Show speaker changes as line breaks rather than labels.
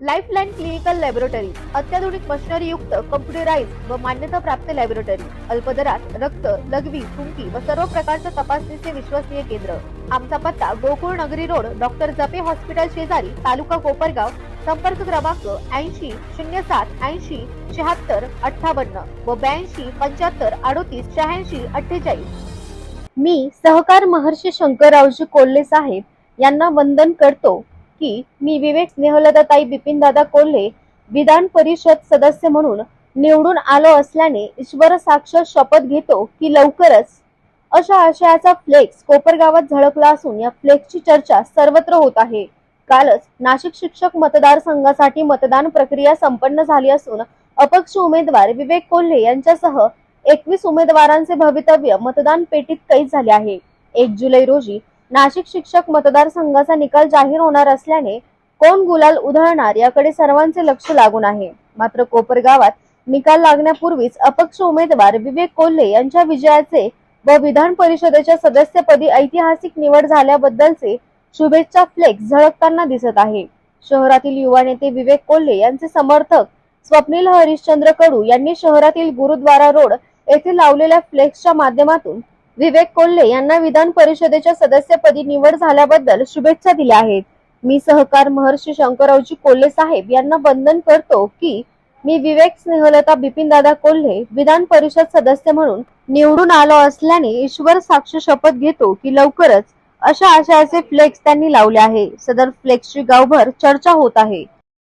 Lifeline clinical laboratory अत्याधुनिक मशिनरीयुक्त computerise व मान्यताप्राप्त लॅबोरेटरी अल्पदरात रक्त लघवी थुंकी व सर्व प्रकारच्या तपासणीचे विश्वसनीय केंद्र. आमचा पत्ता गोकुळ नगरी रोड डॉक्टर जपे हॉस्पिटल शेजारी तालुका कोपरगाव संपर्क क्रमांक ऐंशी शून्य सात ऐंशी शहात्तर अठ्ठावन्न व ब्याऐंशी पंच्याहत्तर अडोतीस शहाऐंशी अठ्ठेचाळीस. मी सहकार महर्षी शंकररावजी कोल्हे साहेब यांना वंदन करतो. की मी विवेक स्नेहलताताई बिपिनदादा कोल्हे विधान परिषद सदस्य म्हणून निवडून आलो असल्याने ईश्वर साक्ष शपथ घेतो की लवकरच. अशा आशयाचा फ्लेक्स कोपरगावात झळकला असून या फ्लेक्सची चर्चा सर्वत्र होत आहे. कालच नाशिक शिक्षक मतदारसंघासाठी मतदान प्रक्रिया संपन्न झाली असून अपक्ष उमेदवार विवेक कोल्हे यांच्यासह एकवीस उमेदवारांचे भवितव्य मतदान पेटीत कैद झाले आहे. एक जुलै रोजी नाशिक शिक्षक मतदारसंघाचा निकाल जाहीर होणार असल्याने कोण गुलाल उधळणार याकडे सर्वांचे लक्ष लागून आहे. मात्र कोपरगावात निकाल लागण्यापूर्वीच अपक्ष उमेदवार विवेक कोल्हे यांच्या विजयाचे व विधान परिषदेच्या सदस्यपदी ऐतिहासिक निवड झाल्याबद्दलचे शुभेच्छा फ्लेक्स झळकताना दिसत आहे. शहरातील युवा नेते विवेक कोल्हे यांचे समर्थक स्वप्नील हरिश्चंद्र कडू यांनी शहरातील गुरुद्वारा रोड येथे लावलेल्या फ्लेक्सच्या माध्यमातून विवेक कोल्हे यांना विधान परिषदेच्या सदस्यपदी निवड झाल्याबद्दल शुभेच्छा दिल्या आहेत. मी सहकार महर्षी शंकररावजी कोल्हे साहेब यांना बंधन करतो की मी विवेक स्नेहलता बिपिनदादा कोल्हे विधान परिषद सदस्य म्हणून निवडून आलो असल्याने ईश्वर साक्ष शपथ घेतो की लवकरच अशा आशयाचे फ्लेक्स त्यांनी लावले आहे. सदर फ्लेक्सची गावभर चर्चा होत आहे.